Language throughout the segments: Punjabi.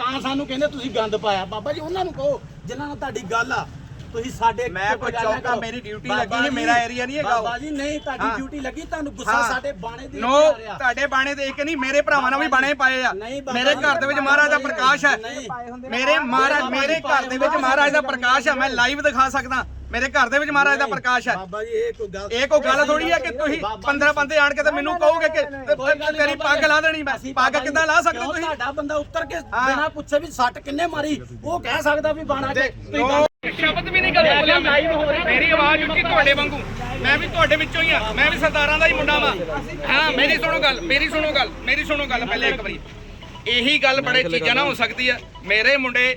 ਤਾਂ ਸਾਨੂੰ ਕਹਿੰਦੇ ਤੁਸੀਂ ਗੰਦ ਪਾਇਆ ਬਾਬਾ ਜੀ ਉਹਨਾਂ ਨੂੰ ਕਹੋ ਜਿਨ੍ਹਾਂ ਨਾਲ ਤੁਹਾਡੀ ਗੱਲ ਆ ਤੁਸੀਂ ਸਾਡੇ ਮੈਂ ਕੋਈ ਚੌਂਕਾ। ਮੇਰੀ ਬਾਬਾ ਲੱਗੀ ਜੀ, ਮੇਰਾ area ਨਹੀਂ ਹੈਗਾ। ਬਾਬਾ ਜੀ ਨਹੀਂ ਤੁਹਾਡੀ ਹਾਂ। ਡਿਊਟੀ ਲੱਗੀ ਤੁਹਾਨੂੰ ਗੁੱਸਾ ਹਾਂ। ਸਾਡੇ ਬਾਣੇ ਦੇ ਨੋ। ਤੁਹਾਡੇ ਬਾਣੇ ਦੇਖ ਕੇ ਨਹੀਂ ਮੇਰੇ ਭਰਾਵਾਂ ਨਾਲ ਵੀ ਬਾਣੇ ਪਾਏ ਆ ਮੇਰੇ ਘਰ ਦੇ ਵਿੱਚ ਮਹਾਰਾਜ ਦਾ ਪ੍ਰਕਾਸ਼ ਹੈ। ਮੇਰੇ ਮਹਾਰਾਜ ਮੇਰੇ ਘਰ ਦੇ ਵਿੱਚ ਮਹਾਰਾਜ ਦਾ ਪ੍ਰਕਾਸ਼ ਹੈ ਮੈਂ ਲਾਈਵ ਦਿਖਾ ਸਕਦਾ ਮੇਰੇ ਘਰ ਦੇ ਵਿੱਚ ਮਹਾਰਾਜ ਦਾ ਪ੍ਰਕਾਸ਼ ਹੈ। ਬਾਬਾ ਜੀ ਇਹ ਕੋਈ ਗੱਲ ਇਹ ਕੋਈ ਗੱਲ ਥੋੜੀ ਹੈ ਕਿ ਤੁਸੀਂ 15 ਬੰਦੇ ਆਣ ਕੇ ਤੇ ਮੈਨੂੰ ਕਹੋਗੇ ਕਿ ਤੇਰੀ ਪੱਗ। ਲਾ ਦੇਣੀ ਮੈਂ। ਪੱਗ ਕਿੱਦਾਂ ਲਾ ਸਕਦੇ ਤੁਸੀਂ? ਤੁਹਾਡਾ ਬੰਦਾ ਉੱਤਰ ਕੇ। ਬਿਨਾ ਪੁੱਛੇ ਵੀ ਸੱਟ ਕਿੰਨੇ ਮਾਰੀ? ਉਹ ਕਹਿ ਸਕਦਾ ਵੀ ਬਾਣਾ ਕੇ ਤੁਸੀਂ ਸ਼ਬਦ ਵੀ ਨਹੀਂ ਗੱਲ ਬੋਲਿਆ। ਮੇਰੀ ਆਵਾਜ਼ ਉੱਚੀ ਤੁਹਾਡੇ ਵਾਂਗੂ। ਮੈਂ ਵੀ ਤੁਹਾਡੇ ਵਿੱਚੋਂ ਹੀ ਆ। ਮੈਂ ਵੀ ਸਰਦਾਰਾਂ ਦਾ ਹੀ ਮੁੰਡਾ ਵਾਂ। ਹਾਂ ਮੇਰੀ ਸੁਣੋ ਗੱਲ ਮੇਰੀ ਸੁਣੋ ਗੱਲ ਮੇਰੀ ਸੁਣੋ ਗੱਲ ਪਹਿਲੇ ਇੱਕ ਵਾਰੀ। ਇਹੀ ਗੱਲ ਬੜੇ ਚੀਜ਼ਾਂ ਨਾਲ ਹੋ ਸਕਦੀ ਆ ਮੇਰੇ ਮੁੰਡੇ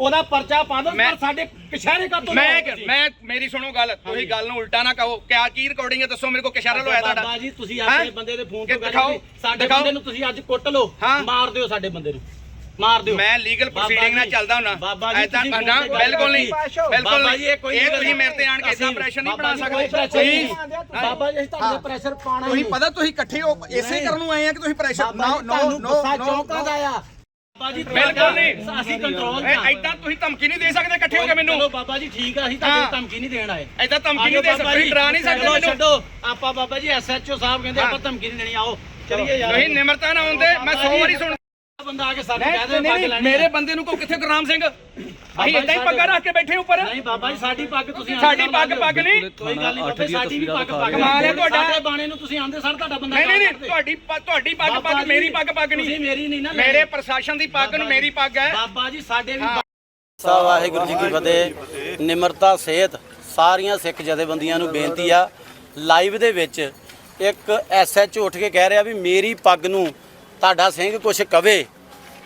ਉਹਦਾ ਪਰਚਾ ਪਾ ਮੈਂ- ਪਰ ਸਾਡੇ ਕਸ਼ਹਿਰੇ ਕਾ ਤੋਂ ਮੈਂ ਮੈਂ ਮੇਰੀ ਸੁਣੋ ਗੱਲ ਤੁਸੀਂ ਗੱਲ ਨੂੰ ਉਲਟਾ ਨਾ ਕਹੋ ਕਿਆ ਕੀ ਰਿਕਾਰਡਿੰਗ ਹੈ ਦੱਸੋ ਮੇਰੇ ਕੋਲ ਕਿਸ਼ਾਰਾ ਲੋਇਆ ਤੁਹਾਡਾ ਬਾਬਾ ਜੀ ਤੁਸੀਂ? ਆਪਣੇ ਬੰਦੇ ਦੇ ਫੋਨ ਕਿ ਤੋਂ ਗੱਲ ਸਾਡੇ। ਬੰਦੇ ਨੂੰ ਤੁਸੀਂ ਅੱਜ ਕੁੱਟ ਲਓ। ਮਾਰ ਦਿਓ ਸਾਡੇ ਬੰਦੇ ਨੂੰ ਮਾਰ ਦਿਓ ਮੈਂ ਲੀਗਲ ਪ੍ਰੋਸੀਡਿੰਗ ਨਾਲ ਚੱਲਦਾ ਜੀ ਐਦਾਂ ਨਾ ਬਿਲਕੁਲ ਨਹੀਂ। ਬਿਲਕੁਲ ਬਾਬਾ ਜੀ ਇਹ ਕੋਈ ਇਹ ਗੱਲ ਤੁਸੀਂ ਮੇਰੇ ਤੇ ਆਣ ਕੇ ਇਦਾਂ ਪ੍ਰੈਸ਼ਰ ਨਹੀਂ ਬਣਾ ਸਕਦੇ ਨਹੀਂ। ਬਾਬਾ ਜੀ ਅਸੀਂ ਤੁਹਾਡੇ ਪ੍ਰੈਸ਼ਰ ਪਾਣਾ ਤੁਸੀਂ ਨਹੀਂ। ਪਤਾ ਤੁਸੀਂ ਇਕੱਠੇ ਹੋ ਇਸੇ ਨਹੀਂ। ਕਰਨ ਨੂੰ ਆਏ ਆ ਕਿ ਤੁਸੀਂ ਪ੍ਰੈਸ਼ਰ ਨੋ ਨੋ ਤੁਹਾਨੂੰ ਨੋ ਚੌਂਕਾ ਦਾ ਆ ਬਿਲਕੁਲ ਨਹੀਂ। ਅਸੀਂ ਕੰਟਰੋਲ ਐਦਾਂ ਤੁਸੀਂ ਧਮਕੀ ਨਹੀਂ ਦੇ ਸਕਦੇ ਇਕੱਠੇ ਹੋ ਕੇ ਮੈਨੂੰ। ਚਲੋ ਬਾਬਾ ਜੀ ਠੀਕ ਆ ਅਸੀਂ। ਤੁਹਾਨੂੰ ਧਮਕੀ ਨਹੀਂ ਦੇਣ ਆਏ। ਐਦਾਂ ਧਮਕੀ ਨਹੀਂ ਦੇ ਸਕਦੇ ਤੁਸੀਂ ਡਰਾ ਨਹੀਂ ਸਕਦੇ ਮੈਨੂੰ। ਛੱਡੋ। ਆਪਾਂ ਬਾਬਾ ਜੀ ਐਸਐਚਓ ਸਾਹਿਬ ਕਹਿੰਦੇ। ਆਪਾਂ ਧਮਕੀ ਨਹੀਂ ਦੇਣੀ ਆਓ। ਚਲਿਏ ਯਾਰ। ਨਿਮਰਤਾ ਨਾ ਹੁੰਦੇ ਮੈਂ 100 ਵਾਰੀ ਸੁਣ ਬੰਦਾ ਆ ਕੇ ਸਾਡੇ ਨਹੀਂ, ਕਹਿੰਦੇ ਨਹੀਂ, ਪੱਗ ਨਹੀਂ, ਲੈਣੀ ਮੇਰੇ। ਬੰਦੇ ਨੂੰ ਕੋ ਕਿੱਥੇ ਗੁਰਨਾਮ ਸਿੰਘ ਅਸੀਂ ਏਦਾਂ ਹੀ ਪੱਗਾਂ ਰੱਖ ਕੇ ਬੈਠੇ ਉੱਪਰ ਨਹੀਂ ਬਾਬਾ ਜੀ ਸਾਡੀ ਪੱਗ ਤੁਸੀਂ ਸਾਡੀ ਪੱਗ ਪੱਗ ਨਹੀਂ ਕੋਈ ਗੱਲ ਨਹੀਂ ਬਾਬਾ ਜੀ, ਸਾਡੀ ਵੀ ਪੱਗ ਪੱਗ ਕਮਾਲ ਹੈ ਤੁਹਾਡਾ। ਸਾਡੇ ਬਾਣੇ ਨੂੰ ਤੁਸੀਂ ਆਂਦੇ ਸਰ ਤੁਹਾਡਾ ਬੰਦਾ ਨਹੀਂ ਨਹੀਂ ਨਹੀਂ ਕਰਦੇ। ਤੁਹਾਡੀ ਪ- ਤੁਹਾਡੀ ਪੱਗ ਬਾਬਾ ਪੱਗ ਜੀ, ਮੇਰੀ ਪੱਗ ਪੱਗ ਤੁਸੀਂ ਨਹੀਂ ਮੇਰੀ ਨਹੀਂ ਨਾ ਲੈਣੀ। ਮੇਰੇ ਪ੍ਰਸ਼ਾਸਨ ਦੀ ਪੱਗ ਨੂੰ ਬਾਬਾ ਮੇਰੀ ਪੱਗ ਹੈ ਬਾਬਾ ਜੀ ਸਾਡੇ ਵੀ ਹਾਂ। ਸਾ ਵਾਹਿਗੁਰੂ ਜੀ ਕੀ ਫਤਿਹ ਨਿਮਰਤਾ ਸੇਧ ਸਾਰੀਆਂ ਸਿੱਖ ਜਥੇਬੰਦੀਆਂ ਨੂੰ ਬੇਨਤੀ ਆ ਲਾਈਵ ਦੇ ਵਿੱਚ ਇੱਕ ਐਸਐਚ ਉੱਠ ਕੇ ਕਹਿ ਰਿਹਾ ਵੀ ਮੇਰੀ ਪੱਗ ਨੂੰ ਤੁਹਾਡਾ ਸਿੰਘ ਕੁਛ ਕਵੇ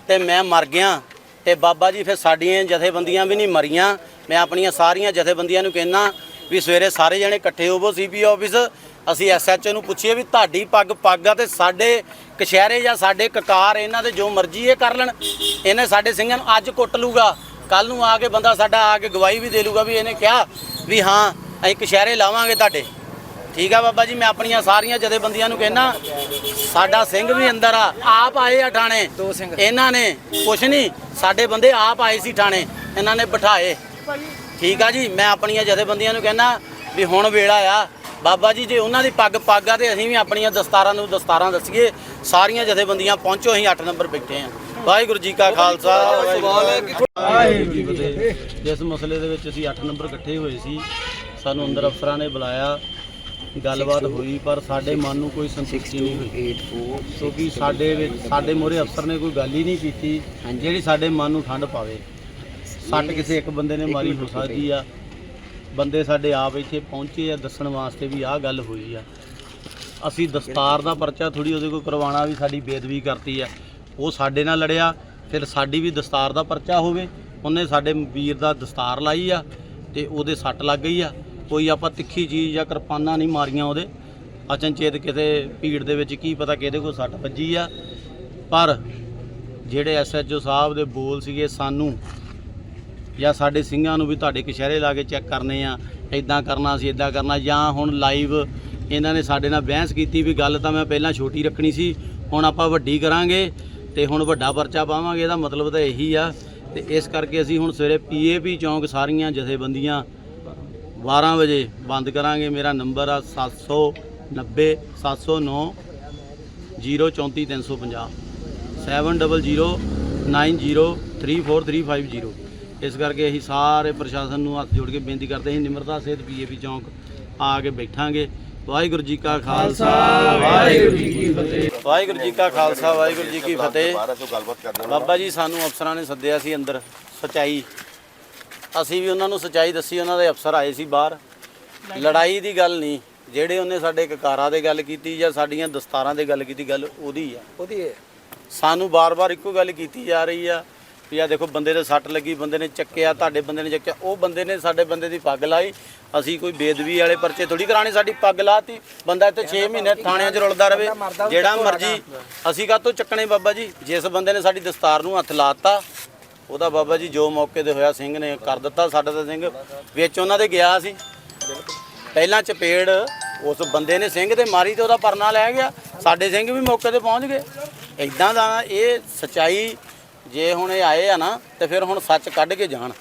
ਤੇ ਮੈਂ ਮਰ ਗਿਆ। ਤੇ ਬਾਬਾ ਜੀ ਫਿਰ ਸਾਡੀਆਂ ਜਥੇਬੰਦੀਆਂ ਵੀ ਨਹੀਂ ਮਰੀਆਂ। ਮੈਂ ਆਪਣੀਆਂ ਸਾਰੀਆਂ ਜਥੇਬੰਦੀਆਂ ਨੂੰ ਕਹਿਣਾ ਵੀ ਸਵੇਰੇ ਸਾਰੇ ਜਣੇ ਇਕੱਠੇ ਹੋਵੋ ਸੀਪੀ ਆਫਿਸ। ਅਸੀਂ ਐਸਐਚਓ ਨੂੰ ਪੁੱਛੀਏ ਵੀ ਤੁਹਾਡੀ ਪੱਗ ਪੱਗ ਆ ਤੇ ਸਾਡੇ ਕਸ਼ਹਿਰੇ ਜਾਂ ਸਾਡੇ ਕਕਾਰ ਇਹਨਾਂ ਦੇ ਜੋ ਮਰਜ਼ੀ ਇਹ ਕਰ ਲੈਣ। ਇਹਨੇ ਸਾਡੇ ਸਿੰਘਾਂ ਨੂੰ ਅੱਜ ਕੁੱਟ ਲੂਗਾ। ਕੱਲ ਨੂੰ ਆ ਕੇ ਬੰਦਾ ਸਾਡਾ ਆ ਕੇ ਗਵਾਹੀ ਵੀ ਦੇ ਲੂਗਾ ਵੀ ਇਹਨੇ ਕਿਹਾ ਵੀ ਹਾਂ, ਅਸੀਂ ਕਸ਼ਹਿਰੇ ਲਾਵਾਂਗੇ ਤੁਹਾਡੇ। ਠੀਕ ਆ ਬਾਬਾ ਜੀ ਮੈਂ ਆਪਣੀਆਂ ਸਾਰੀਆਂ ਜਥੇਬੰਦੀਆਂ ਨੂੰ ਕਹਿਣਾ ਸਾਡਾ ਸਿੰਘ ਵੀ ਅੰਦਰ ਆ ਆਪ ਆਏ ਆ ਠਾਣੇ ਦੋ ਸਿੰਘ। ਇਹਨਾਂ ਨੇ ਕੁਛ ਨਹੀਂ ਸਾਡੇ ਬੰਦੇ ਆਪ ਆਏ ਸੀ ਠਾਣੇ ਇਹਨਾਂ ਨੇ ਬਿਠਾਏ। ਠੀਕ ਆ ਜੀ ਮੈਂ ਆਪਣੀਆਂ ਜਥੇਬੰਦੀਆਂ ਨੂੰ ਕਹਿਣਾ ਵੀ ਹੁਣ ਵੇਲਾ ਆ। ਬਾਬਾ ਜੀ ਜੇ ਉਹਨਾਂ ਦੀ ਪੱਗ ਪੱਗ ਆ ਤੇ ਅਸੀਂ ਵੀ ਆਪਣੀਆਂ ਦਸਤਾਰਾਂ ਨੂੰ ਦਸਤਾਰਾਂ ਦੱਸੀਏ ਸਾਰੀਆਂ ਜਥੇਬੰਦੀਆਂ ਪਹੁੰਚੋ ਅਸੀਂ 8 ਨੰਬਰ ਬੈਠੇ ਆ। ਵਾਹਿਗੁਰੂ ਜੀ ਕਾ ਖਾਲਸਾ ਵਾਹਿਗੁਰੂ ਜੀ ਕੀ ਫਤਿਹ। ਜਿਸ ਮਸਲੇ ਦੇ ਵਿੱਚ ਅਸੀਂ 8 ਨੰਬਰ ਇਕੱਠੇ ਹੋਏ ਸੀ ਸਾਨੂੰ ਅੰਦਰ ਅਫਸਰਾਂ ਨੇ ਬੁਲਾਇਆ ਗੱਲਬਾਤ ਹੋਈ ਪਰ ਸਾਡੇ ਮਨ ਨੂੰ ਕੋਈ ਸੰਤੁਸ਼ਟੀ ਨਹੀਂ ਹੋਈ। ਕਿਉਂਕਿ ਸਾਡੇ ਵਿੱਚ ਸਾਡੇ ਮੋਰੇ ਅਫਸਰ ਨੇ ਕੋਈ ਗੱਲ ਹੀ ਨਹੀਂ ਕੀਤੀ ਜਿਹੜੀ ਸਾਡੇ ਮਨ ਨੂੰ ਠੰਡ ਪਾਵੇ। ਸੱਟ ਕਿਸੇ ਇੱਕ ਬੰਦੇ ਨੇ ਮਾਰੀ ਹੋ ਸਕਦੀ ਆ। ਬੰਦੇ ਸਾਡੇ ਆਪ ਇੱਥੇ ਪਹੁੰਚੇ ਆ ਦੱਸਣ ਵਾਸਤੇ ਵੀ ਆਹ ਗੱਲ ਹੋਈ ਆ। ਅਸੀਂ ਦਸਤਾਰ ਦਾ ਪਰਚਾ ਥੋੜੀ ਉਹਦੇ ਕੋਲ ਕਰਵਾਉਣਾ ਵੀ ਸਾਡੀ ਬੇਦਬੀ ਕਰਤੀ ਆ। ਉਹ ਸਾਡੇ ਨਾਲ ਲੜਿਆ ਫਿਰ ਸਾਡੀ ਵੀ ਦਸਤਾਰ ਦਾ ਪਰਚਾ ਹੋਵੇ। ਉਹਨੇ ਸਾਡੇ ਵੀਰ ਦਾ ਦਸਤਾਰ ਲਾਈ ਆ ਤੇ ਉਹਦੇ ਸੱਟ ਲੱਗ ਗਈ ਆ। ਕੋਈ ਆਪਾਂ ਤਿੱਖੀ ਚੀਜ਼ ਜਾਂ ਕਿਰਪਾਨਾਂ ਨਹੀਂ ਮਾਰੀਆਂ ਉਹਦੇ। ਅਚਨਚੇਤ ਕਿਤੇ ਭੀੜ ਦੇ ਵਿੱਚ ਕੀ ਪਤਾ ਕਿਹਦੇ ਕੋਲ ਸੱਟ ਵੱਜੀ ਆ। ਪਰ ਜਿਹੜੇ ਐਸਐਚਓ ਸਾਹਿਬ ਦੇ ਬੋਲ ਸੀਗੇ ਸਾਨੂੰ ਜਾਂ ਸਾਡੇ ਸਿੰਘਾਂ ਨੂੰ ਵੀ ਤੁਹਾਡੇ ਕਸ਼ਹਿਰੇ ਲਾ ਕੇ ਚੈੱਕ ਕਰਨੇ ਆ ਇਦਾਂ ਕਰਨਾ ਸੀ ਇਦਾਂ ਕਰਨਾ, ਜਾਂ ਹੁਣ ਲਾਈਵ ਇਹਨਾਂ ਨੇ ਸਾਡੇ ਨਾਲ ਬਹਿਸ ਕੀਤੀ ਵੀ ਗੱਲ ਤਾਂ ਮੈਂ ਪਹਿਲਾਂ ਛੋਟੀ ਰੱਖਣੀ ਸੀ, ਹੁਣ ਆਪਾਂ ਵੱਡੀ ਕਰਾਂਗੇ ਤੇ ਹੁਣ ਵੱਡਾ ਪਰਚਾ ਪਾਵਾਂਗੇ, ਇਹਦਾ ਮਤਲਬ ਤਾਂ ਇਹੀ ਆ। ਤੇ ਇਸ ਕਰਕੇ ਅਸੀਂ ਹੁਣ ਸਵੇਰੇ ਪੀਏਪੀ ਚੌਂਕ ਸਾਰੀਆਂ ਜਥੇਬੰਦੀਆਂ 12 ਵਜੇ ਬੰਦ ਕਰਾਂਗੇ। ਮੇਰਾ ਨੰਬਰ ਆ 790 709 034350 7009034350 ਇਸ ਕਰਕੇ ਅਸੀਂ ਸਾਰੇ ਪ੍ਰਸ਼ਾਸਨ ਨੂੰ ਹੱਥ ਜੋੜ ਕੇ ਬੇਨਤੀ ਕਰਦੇ ਹਾਂ ਨਿਮਰਤਾ ਸੇਧ ਪੀਏਪੀ ਚੌਂਕ ਆ ਕੇ ਬੈਠਾਂਗੇ। ਵਾਹਿਗੁਰੂ ਜੀ ਕਾ ਖਾਲਸਾ ਵਾਹਿਗੁਰੂ ਜੀ ਕੀ ਫਤਿਹ। ਵਾਹਿਗੁਰੂ ਜੀ ਕਾ ਖਾਲਸਾ ਵਾਹਿਗੁਰੂ ਜੀ ਕੀ ਫਤਿਹ। ਬਾਬਾ ਜੀ ਸਾਨੂੰ ਅਫਸਰਾਂ ਨੇ ਸੱਦਿਆ ਸੀ ਅੰਦਰ ਸਚਾਈ। ਅਸੀਂ ਵੀ ਉਹਨਾਂ ਨੂੰ ਸਚਾਈ ਦੱਸੀ ਉਹਨਾਂ ਦੇ ਅਫਸਰ ਆਏ ਸੀ ਬਾਹਰ। ਲੜਾਈ ਦੀ ਗੱਲ ਨਹੀਂ ਜਿਹੜੇ ਉਹਨੇ ਸਾਡੇ ਕਕਾਰਾਂ ਦੇ ਗੱਲ ਕੀਤੀ ਜਾਂ ਸਾਡੀਆਂ ਦਸਤਾਰਾਂ ਦੇ ਗੱਲ ਕੀਤੀ ਗੱਲ ਉਹਦੀ ਆ। ਉਹਦੀ ਹੈ। ਸਾਨੂੰ ਬਾਰ-ਬਾਰ ਇੱਕੋ ਗੱਲ ਕੀਤੀ ਜਾ ਰਹੀ ਆ ਵੀ ਆ ਦੇਖੋ ਬੰਦੇ ਦੇ ਸੱਟ ਲੱਗੀ ਬੰਦੇ ਨੇ ਚੱਕਿਆ ਤੁਹਾਡੇ ਬੰਦੇ ਨੇ ਚੱਕਿਆ ਉਹ ਬੰਦੇ ਨੇ ਸਾਡੇ ਬੰਦੇ ਦੀ ਪੱਗ ਲਾਈ। ਅਸੀਂ ਕੋਈ ਬੇਦਬੀ ਵਾਲੇ ਪਰਚੇ ਥੋੜੀ ਕਰਾਣੇ ਸਾਡੀ ਪੱਗ ਲਾਤੀ। ਬੰਦਾ ਇੱਥੇ 6 ਮਹੀਨੇ ਥਾਣਿਆਂ 'ਚ ਰੁਲਦਾ ਰਵੇ ਜਿਹੜਾ ਮਰਜ਼ੀ ਅਸੀਂ ਕਾਹਤੋਂ ਚੱਕਣੇ ਬਾਬਾ ਜੀ? ਜਿਸ ਬੰਦੇ ਨੇ ਸਾਡੀ ਦਸਤਾਰ ਨੂੰ ਹੱਥ ਲਾਤਾ ਉਹਦਾ ਬਾਬਾ ਜੀ ਜੋ ਮੌਕੇ ਤੇ ਹੋਇਆ ਸਿੰਘ ਨੇ ਕਰ ਦਿੱਤਾ ਸਾਡਾ ਤਾਂ ਸਿੰਘ, ਵਿੱਚ ਉਹਨਾਂ ਦੇ ਗਿਆ ਸੀ। ਪਹਿਲਾਂ ਚਪੇੜ ਉਸ ਬੰਦੇ ਨੇ ਸਿੰਘ ਤੇ ਮਾਰੀ ਤੇ ਉਹਦਾ ਪਰਨਾ ਲੈ ਗਿਆ। ਸਾਡੇ ਸਿੰਘ ਵੀ ਮੌਕੇ ਤੇ ਪਹੁੰਚ ਗਏ। ਇਦਾਂ ਦਾ ਇਹ ਸਚਾਈ ਜੇ ਹੁਣ ਇਹ ਆਏ ਆ ਨਾ, ਤੇ ਫਿਰ ਹੁਣ ਸੱਚ ਕੱਢ ਕੇ ਜਾਣ।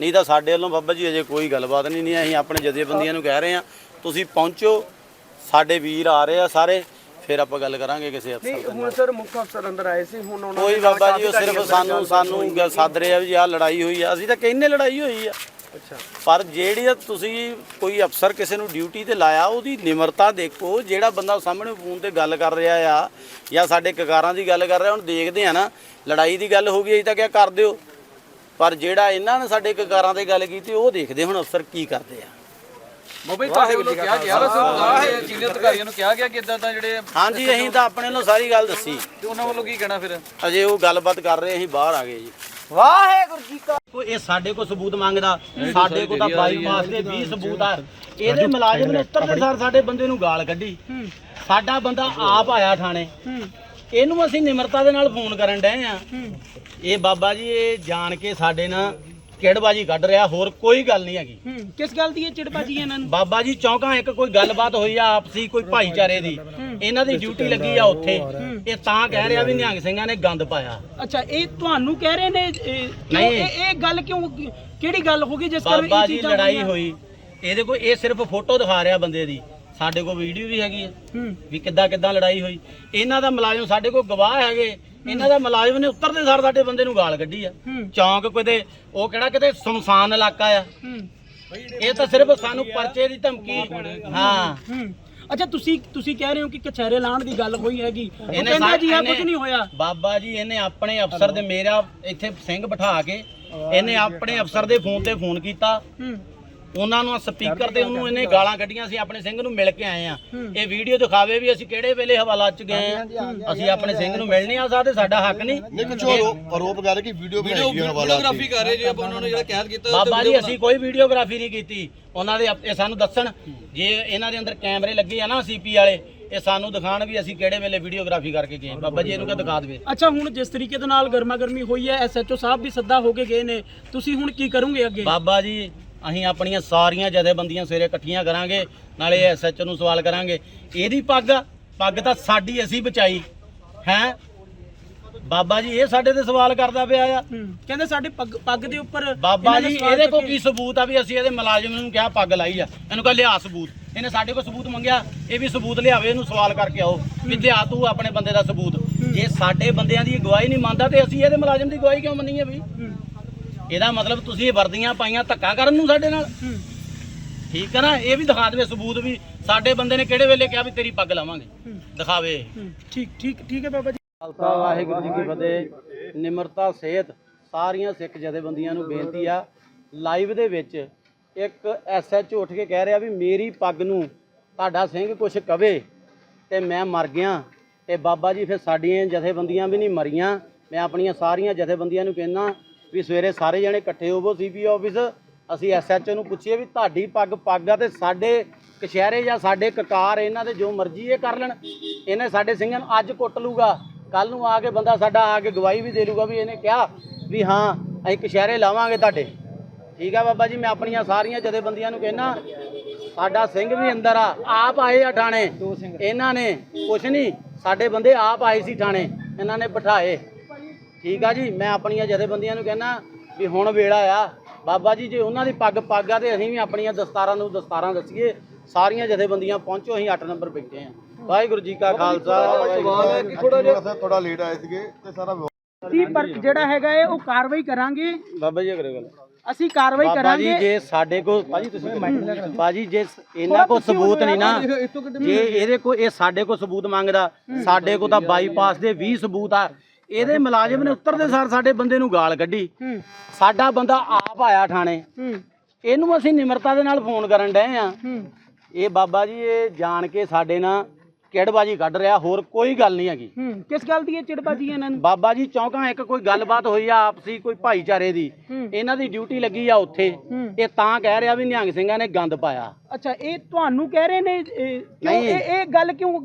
ਨਹੀਂ ਤਾਂ ਸਾਡੇ ਵੱਲੋਂ ਬਾਬਾ ਜੀ ਅਜੇ ਕੋਈ ਗੱਲਬਾਤ ਨਹੀਂ ਨਹੀਂ, ਅਸੀਂ ਆਪਣੇ ਜਥੇਬੰਦੀਆਂ ਨੂੰ ਕਹਿ ਰਹੇ ਆ ਤੁਸੀਂ ਪਹੁੰਚੋ। ਸਾਡੇ ਵੀਰ ਆ ਰਹੇ ਆ ਸਾਰੇ। ਫਿਰ ਆਪਾਂ ਗੱਲ ਕਰਾਂਗੇ ਕਿਸੇ ਅਫਸਰ ਦੇ ਹੁਣ ਸਰ ਮੁੱਖ ਅਫਸਰ ਅੰਦਰ ਆਏ ਸੀ ਹੁਣ ਉਹਨਾਂ ਕੋਈ ਬਾਬਾ ਜੀ ਉਹ ਸਿਰਫ ਸਾਨੂੰ ਸਾਨੂੰ ਸੱਦ ਰਹੇ ਵੀ ਆਹ ਲੜਾਈ ਹੋਈ ਆ। ਅਸੀਂ ਤਾਂ ਕਹਿੰਨੇ ਲੜਾਈ ਹੋਈ ਆ। ਅੱਛਾ। ਪਰ ਜਿਹੜੀ ਤੁਸੀਂ ਕੋਈ ਅਫਸਰ ਕਿਸੇ ਨੂੰ ਡਿਊਟੀ ਤੇ ਲਾਇਆ ਉਹਦੀ ਨਿਮਰਤਾ ਦੇਖੋ ਜਿਹੜਾ ਬੰਦਾ ਸਾਹਮਣੇ ਫੋਨ ਤੇ ਗੱਲ ਕਰ ਰਿਹਾ ਆ ਜਾਂ ਸਾਡੇ ਕਕਾਰਾਂ ਦੀ ਗੱਲ ਕਰ ਰਿਹਾ ਹੁਣ ਦੇਖਦੇ ਆ ਨਾ ਲੜਾਈ ਦੀ ਗੱਲ ਹੋ ਗਈ ਅਸੀਂ ਤਾਂ ਕਿਹਾ ਕਰ ਦਿਓ। ਪਰ ਜਿਹੜਾ ਇਹਨਾਂ ਨੇ ਸਾਡੇ ਕਕਾਰਾਂ ਤੇ ਗੱਲ ਕੀਤੀ ਉਹ ਦੇਖਦੇ ਹੁਣ ਅਫਸਰ ਕੀ ਕਰਦੇ ਆ। ਮੋਬਾਈਲ ਤੁਹਾਡੇ ਵੱਲੋਂ ਕਿਹਾ ਗਿਆ ਵਾ ਸਰਕਾਰ ਹੈ ਸੀਨੀਅਰ ਅਧਿਕਾਰੀਆਂ ਨੂੰ ਕਿਹਾ ਗਿਆ ਕਿ ਇਦਾਂ ਤਾਂ ਜਿਹੜੇ ਹਾਂਜੀ ਅਸੀਂ ਤਾਂ ਆਪਣੇ ਵੱਲੋਂ ਸਾਰੀ ਗੱਲ ਦੱਸੀ। ਤੇ ਉਹਨਾਂ ਵੱਲੋਂ ਕੀ ਕਹਿਣਾ ਫਿਰ? ਅਜੇ ਉਹ ਗੱਲਬਾਤ ਕਰ ਰਹੇ ਅਸੀਂ ਬਾਹਰ ਆ ਗਏ ਜੀ। ਵਾਹਿਗੁਰੂ ਜੀ ਕਾ ਕੋਈ ਇਹ ਸਾਡੇ ਕੋਲ ਸਬੂਤ ਮੰਗਦਾ ਸਾਡੇ ਕੋਲ ਤਾਂ ਬਾਈਪਾਸ ਦੇ 20 ਸਬੂਤ ਆ। ਇਹਦੇ ਮੁਲਾਜ਼ਮ ਨੇ ਉੱਤਰਦੇ ਸਾਰ ਸਾਡੇ ਬੰਦੇ ਨੂੰ ਗਾਲ ਕੱਢੀ। ਸਾਡਾ ਬੰਦਾ ਆਪ ਆਇਆ ਥਾਣੇ। ਇਹਨੂੰ ਅਸੀਂ ਨਿਮਰਤਾ ਦੇ ਨਾਲ ਫੋਨ ਕਰਨ ਡਏ ਆ। ਇਹ ਬਾਬਾ ਜੀ ਇਹ ਜਾਣ ਕੇ ਸਾਡੇ ਨਾਲ ਕਿੜਬਾਜੀ ਕੱਢ ਰਿਹਾ ਹੋਰ ਕੋਈ ਗੱਲ ਨਹੀਂ ਹੈਗੀ। ਹੂੰ ਕਿਸ ਗੱਲ ਦੀ ਇਹ ਚਿੜਬਾਜੀ ਇਹਨਾਂ ਨੂੰ? ਬਾਬਾ ਜੀ ਚੌਂਕਾਂ ਇੱਕ ਕੋਈ ਗੱਲਬਾਤ ਹੋਈ ਆ ਆਪਸੀ ਕੋਈ ਭਾਈਚਾਰੇ ਦੀ। ਇਹਨਾਂ ਦੀ ਡਿਊਟੀ ਲੱਗੀ ਆ ਉੱਥੇ। ਇਹ ਤਾਂ ਕਹਿ ਰਿਹਾ ਵੀ ਨਿਹੰਗ ਸਿੰਘਾਂ ਨੇ ਗੰਦ ਪਾਇਆ। ਅੱਛਾ ਇਹ ਤੁਹਾਨੂੰ ਕਹਿ ਰਹੇ ਨੇ ਇਹ- ਕਿਉਂ ਨਹੀਂ। ਇਹ ਇਹ ਗੱਲ ਕਿਉਂ ਕਿਹੜੀ ਗੱਲ ਹੋ ਗਈ ਜਿਸ ਕਾਰਨ ਬਾਬਾ ਇਹ ਜੀ ਚੀਜ਼ਾਂ ਲੜਾਈ ਹੋਈਆਂ? ਹੋਈ। ਇਹਦੇ ਕੋਲ ਇਹ ਸਿਰਫ ਫੋਟੋ ਦਿਖਾ ਰਿਹਾ ਬੰਦੇ ਦੀ। ਸਾਡੇ ਕੋਲ ਵੀਡੀਓ ਵੀ ਹੈਗੀ ਹੈ ਹੂੰ। ਵੀ ਕਿੱਦਾਂ ਕਿੱਦਾਂ ਲੜਾਈ ਹੋਈ। ਇਹਨਾਂ ਦਾ ਮੁਲਾਜ਼ਮ ਸਾਡੇ ਕੋਲ ਗਵਾਹ ਹੈਗੇ। ਇਹਨਾਂ ਦਾ ਮੁਲਾਜ਼ਮ ਨੇ ਉੱਤਰਦੇ ਸਾਰ ਸਾਡੇ ਬੰਦੇ ਨੂੰ ਗਾਲ ਕੱਢੀ ਆ। ਚੌਂਕ ਕਿਤੇ ਉਹ ਕਿਹੜਾ ਕਿਤੇ ਸੁਨਸਾਨ ਇਲਾਕਾ ਆ। ਇਹ ਤਾਂ ਸਿਰਫ ਸਾਨੂੰ ਪਰਚੇ ਦੀ ਧਮਕੀ। ਹਾਂ। ਅੱਛਾ ਤੁਸੀਂ ਤੁਸੀਂ ਕਹਿ ਰਹੇ ਹੋ ਕਿ ਕਚਹਿਰੇ ਲਾਣ ਦੀ ਗੱਲ ਹੋਈ ਹੈਗੀ। ਕਹਿੰਦਾ ਜੀ ਆ ਕੁਝ ਨਹੀਂ ਹੋਇਆ। ਬਾਬਾ ਜੀ ਇਹਨੇ ਆਪਣੇ ਅਫਸਰ ਦੇ ਮੇਰਾ ਇੱਥੇ ਸਿੰਘ ਬਿਠਾ ਕੇ ਇਹਨੇ ਆਪਣੇ ਅਫਸਰ ਦੇ ਫੋਨ ਤੇ ਫੋਨ ਕੀਤਾ। ਉਹਨਾਂ ਨੂੰ ਸਪੀਕਰ ਤੇ ਉਹਨੂੰ ਇਹਨੇ ਗਾਲਾਂ ਕੱਢੀਆਂ ਸੀ ਆਪਣੇ ਸਿੰਘ ਨੂੰ ਮਿਲ ਕੇ ਆਏ ਆ। ਇਹ ਵੀਡੀਓ ਦਿਖਾਵੇ ਵੀ ਅਸੀਂ ਕਿਹੜੇ ਵੇਲੇ ਹਵਾਲਾ ਚ ਗਏ ਆ। ਅਸੀਂ ਆਪਣੇ ਸਿੰਘ ਨੂੰ ਮਿਲ ਨਹੀਂ ਆ ਸਕਦੇ ਸਾਡਾ ਹੱਕ ਨਹੀਂ। ਨਹੀਂ ਕੁਝ ਆਰੋਪ ਕਰ ਕਿ ਵੀਡੀਓ ਬਣਾਈ ਗਈ ਹਵਾਲਾ ਵੀਡੀਓਗ੍ਰਾਫੀ ਕਰ ਰਹੇ ਜੀ ਆਪਾਂ ਉਹਨਾਂ ਨੂੰ ਜਿਹੜਾ ਕੈਦ ਕੀਤਾ ਬਾਬਾ ਜੀ ਅਸੀਂ ਕੋਈ ਵੀਡੀਓਗ੍ਰਾਫੀ ਨਹੀਂ ਕੀਤੀ। ਉਹਨਾਂ ਦੇ ਇਹ ਸਾਨੂੰ ਦੱਸਣ ਜੇ ਇਹਨਾਂ ਦੇ ਅੰਦਰ ਕੈਮਰੇ ਲੱਗੇ ਆ ਨਾ ਸੀਪੀ ਵਾਲੇ ਇਹ ਸਾਨੂੰ ਦਿਖਾਣ ਵੀ ਅਸੀਂ ਕਿਹੜੇ ਵੇਲੇ ਵੀਡੀਓਗ੍ਰਾਫੀ ਕਰਕੇ ਗਏ। ਬਾਬਾ ਜੀ ਇਹਨੂੰ ਕਿ ਦਿਖਾ ਦੇਵੇ? ਅੱਛਾ ਹੁਣ ਜਿਸ ਤਰੀਕੇ ਦੇ ਨਾਲ ਗਰਮਾ ਗਰਮੀ ਹੋਈ ਹੈ ਐਸਐਚਓ ਸਾਹਿਬ ਵੀ ਸੱਦਾ ਹੋ ਕੇ ਗਏ ਨੇ। ਤੁਸੀਂ ਹੁਣ ਕੀ ਕਰੋਗੇ ਅੱਗੇ? ਬਾਬਾ ਜੀ ਅਸੀਂ ਆਪਣੀਆਂ ਸਾਰੀਆਂ ਜਥੇਬੰਦੀਆਂ ਸਵੇਰੇ ਇਕੱਠੀਆਂ ਕਰਾਂਗੇ ਨਾਲੇ ਐਸਐਚ ਨੂੰ ਸਵਾਲ ਕਰਾਂਗੇ। ਇਹਦੀ ਪੱਗ ਪੱਗ ਤਾਂ ਸਾਡੀ ਅਸੀਂ ਬਚਾਈ। ਹੈ? ਬਾਬਾ ਜੀ ਇਹ ਸਾਡੇ ਤੇ ਸਵਾਲ ਕਰਦਾ ਪਿਆ ਆ। ਕਹਿੰਦੇ ਸਾਡੇ ਪੱਗ ਪੱਗ ਦੇ ਉੱਪਰ ਬਾਬਾ ਜੀ ਇਹਦੇ ਕੋਲ। ਕੀ ਸਬੂਤ ਆ ਵੀ ਅਸੀਂ ਇਹਦੇ ਮੁਲਾਜ਼ਮ ਨੂੰ ਕਿਹਾ ਪੱਗ ਲਾਈ ਆ? ਇਹਨੂੰ ਕਹ ਲਿਆ ਸਬੂਤ। ਇਹਨੇ ਸਾਡੇ ਕੋਲ ਸਬੂਤ ਮੰਗਿਆ ਇਹ ਵੀ ਸਬੂਤ ਲਿਆਵੇ ਇਹਨੂੰ ਸਵਾਲ ਕਰਕੇ ਆਓ ਵੀ ਲਿਆ ਤੂੰ ਆਪਣੇ ਬੰਦੇ ਦਾ ਸਬੂਤ। ਜੇ ਸਾਡੇ ਬੰਦਿਆਂ ਦੀ ਗਵਾਹੀ ਨਹੀਂ ਮੰਨਦਾ ਤੇ ਅਸੀਂ ਇਹਦੇ ਮੁਲਾਜ਼ਮ ਦੀ ਗਵਾਹੀ ਕਿਉਂ ਮੰਨੀਏ ਵੀ? ਇਹਦਾ ਮਤਲਬ ਤੁਸੀਂ ਇਹ ਵਰਦੀਆਂ ਪਾਈਆਂ ਧੱਕਾ ਕਰਨ ਨੂੰ ਸਾਡੇ ਨਾਲ? ਠੀਕ ਹੈ ਨਾ? ਇਹ ਵੀ ਦਿਖਾ ਦੇਵੇ ਸਬੂਤ ਵੀ ਸਾਡੇ ਬੰਦੇ ਨੇ ਕਿਹੜੇ ਵੇਲੇ ਕਿਹਾ ਵੀ ਤੇਰੀ ਪੱਗ ਲਾਵਾਂਗੇ। ਦਿਖਾਵੇ ਠੀਕ ਠੀਕ ਠੀਕ ਹੈ ਬਾਬਾ ਜੀ। ਖਾਲਸਾ ਵਾਹਿਗੁਰੂ ਜੀ ਕੀ ਫਤਿਹ। ਨਿਮਰਤਾ ਸੇਧ ਸਾਰੀਆਂ ਸਿੱਖ ਜਥੇਬੰਦੀਆਂ ਨੂੰ ਬੇਨਤੀ ਆ। ਲਾਈਵ ਦੇ ਵਿੱਚ ਇੱਕ ਐਸਐਚ ਉੱਠ ਕੇ ਕਹਿ ਰਿਹਾ ਵੀ ਮੇਰੀ ਪੱਗ ਨੂੰ ਤੁਹਾਡਾ ਸਿੰਘ ਕੁਛ ਕਵੇ ਤੇ ਮੈਂ ਮਰ ਗਿਆ। ਤੇ ਬਾਬਾ ਜੀ ਫਿਰ ਸਾਡੀਆਂ ਜਥੇਬੰਦੀਆਂ ਵੀ ਨਹੀਂ ਮਰੀਆਂ। ਮੈਂ ਆਪਣੀਆਂ ਸਾਰੀਆਂ ਜਥੇਬੰਦੀਆਂ ਨੂੰ ਕਹਿੰਦਾ ਵੀ ਸਵੇਰੇ ਸਾਰੇ ਜਣੇ ਇਕੱਠੇ ਹੋਵੋ ਸੀਪੀ ਆਫਿਸ। ਅਸੀਂ ਐਸਐਚਓ ਨੂੰ ਪੁੱਛੀਏ ਵੀ ਤੁਹਾਡੀ ਪੱਗ ਪੱਗ ਆ ਤੇ ਸਾਡੇ ਕਸ਼ਹਿਰੇ ਜਾਂ ਸਾਡੇ ਕਕਾਰ ਇਹਨਾਂ ਦੇ ਜੋ ਮਰਜ਼ੀ ਇਹ ਕਰ ਲੈਣ। ਇਹਨੇ ਸਾਡੇ ਸਿੰਘਾਂ ਨੂੰ ਅੱਜ ਕੁੱਟ ਲੂਗਾ ਕੱਲ ਨੂੰ ਆ ਕੇ ਬੰਦਾ ਸਾਡਾ ਆ ਕੇ ਗਵਾਹੀ ਵੀ ਦੇ ਲੂਗਾ ਵੀ ਇਹਨੇ ਕਿਹਾ ਵੀ ਹਾਂ ਅਸੀਂ ਕਸ਼ਹਿਰੇ ਲਾਵਾਂਗੇ ਤੁਹਾਡੇ। ਠੀਕ ਆ ਬਾਬਾ ਜੀ ਮੈਂ ਆਪਣੀਆਂ ਸਾਰੀਆਂ ਜਥੇਬੰਦੀਆਂ ਨੂੰ ਕਹਿਣਾ ਸਾਡਾ ਸਿੰਘ ਵੀ ਅੰਦਰ ਆ ਆਪ ਆਏ ਆ ਥਾਣੇ। ਇਹਨਾਂ ਨੇ ਕੁਛ ਨਹੀਂ ਸਾਡੇ ਬੰਦੇ ਆਪ ਆਏ ਸੀ ਥਾਣੇ ਇਹਨਾਂ ਨੇ ਬਿਠਾਏ। ਠੀਕ ਆ ਜੀ ਮੈਂ ਆਪਣੀਆਂ ਜਥੇਬੰਦੀਆਂ ਨੂੰ ਕਹਿਣਾ ਵੀ ਹੁਣ ਵੇਲਾ ਆ। ਬਾਬਾ ਜੀ ਜੇ ਉਹਨਾਂ ਦੀ ਪੱਗ ਪੱਗ ਆ ਤੇ ਅਸੀਂ ਵੀ ਆਪਣੀਆਂ ਦਸਤਾਰਾਂ ਨੂੰ ਦਸਤਾਰਾਂ ਦੱਸੀਏ। ਸਾਰੀਆਂ ਜਥੇਬੰਦੀਆਂ ਪਹੁੰਚੋ ਅਸੀਂ 8 ਨੰਬਰ ਬੈਠੇ ਆ। ਵਾਹਿਗੁਰੂ ਜੀ ਕਾ ਖਾਲਸਾ ਵਾਹਿਗੁਰੂ ਜੀ ਕੀ ਥੋੜਾ ਜਿਹਾ ਥੋੜਾ ਲੇਟ ਆਏ ਸੀਗੇ ਤੇ ਸਾਰਾ ਅਸੀਂ ਪਰ ਜਿਹੜਾ ਹੈਗਾ ਹੈ ਉਹ ਕਾਰਵਾਈ ਕਰਾਂਗੇ। ਬਾਬਾ ਜੀ ਕਰੇ ਗੱਲ। ਅਸੀਂ ਕਾਰਵਾਈ ਬਾਬਾ ਜੀ ਕਰਾਂਗੇ। ਜੇ ਸਾਡੇ ਕੋਲ ਭਾਜੀ ਤੁਸੀਂ ਭਾਜੀ ਜੇ ਇਹਨਾਂ ਕੋਲ ਸਬੂਤ ਨਹੀਂ ਨਾ ਜੇ ਇਹਦੇ ਕੋਲ ਇਹ ਸਾਡੇ ਕੋਲ ਸਬੂਤ ਮੰਗਦਾ ਸਾਡੇ ਕੋਲ ਤਾਂ ਬਾਈਪਾਸ ਦੇ 20 ਸਬੂਤ ਆ। ਇਹਦੇ ਮੁਲਾਜ਼ਮ ਨੇ ਉੱਤਰਦੇ ਸਾਰ ਸਾਡੇ ਬੰਦੇ ਨੂੰ ਗਾਲ ਕੱਢੀ। ਹੂੰ। ਸਾਡਾ ਬੰਦਾ ਆਪ ਆਇਆ ਥਾਣੇ। ਹੂੰ। ਇਹਨੂੰ ਅਸੀਂ ਨਿਮਰਤਾ ਦੇ ਨਾਲ ਫੋਨ ਕਰਨ ਡਏ ਆ। ਹੂੰ। ਇਹ ਬਾਬਾ ਜੀ ਇਹ ਜਾਣ ਕੇ ਸਾਡੇ ਨਾਲ ਕਿਹੜਬਾਜੀ ਕੱਢ ਰਿਹਾ ਹੋਰ ਕੋਈ ਗੱਲ ਨਹੀਂ ਹੈਗੀ। ਹੂੰ। ਕਿਸ ਗੱਲ ਦੀ ਇਹ ਚਿੜਬਾਜੀ ਇਹਨਾਂ ਨੂੰ? ਬਾਬਾ ਜੀ ਚੌਂਕਾਂ ਇੱਕ ਕੋਈ ਗੱਲਬਾਤ ਹੋਈ ਆ ਆਪਸੀ ਕੋਈ ਭਾਈਚਾਰੇ ਦੀ। ਇਹਨਾਂ ਦੀ ਡਿਊਟੀ ਲੱਗੀ ਆ ਉੱਥੇ। ਇਹ ਤਾਂ ਕਹਿ ਰਿਹਾ ਵੀ ਨਿਹੰਗ ਸਿੰਘਾਂ ਨੇ ਗੰਦ ਪਾਇਆ। ਅੱਛਾ ਇਹ ਤੁਹਾਨੂੰ ਕਹਿ ਰਹੇ ਨੇ ਇਹ- ਕਿਉਂ। ਇਹ ਗੱਲ ਕਿਉਂ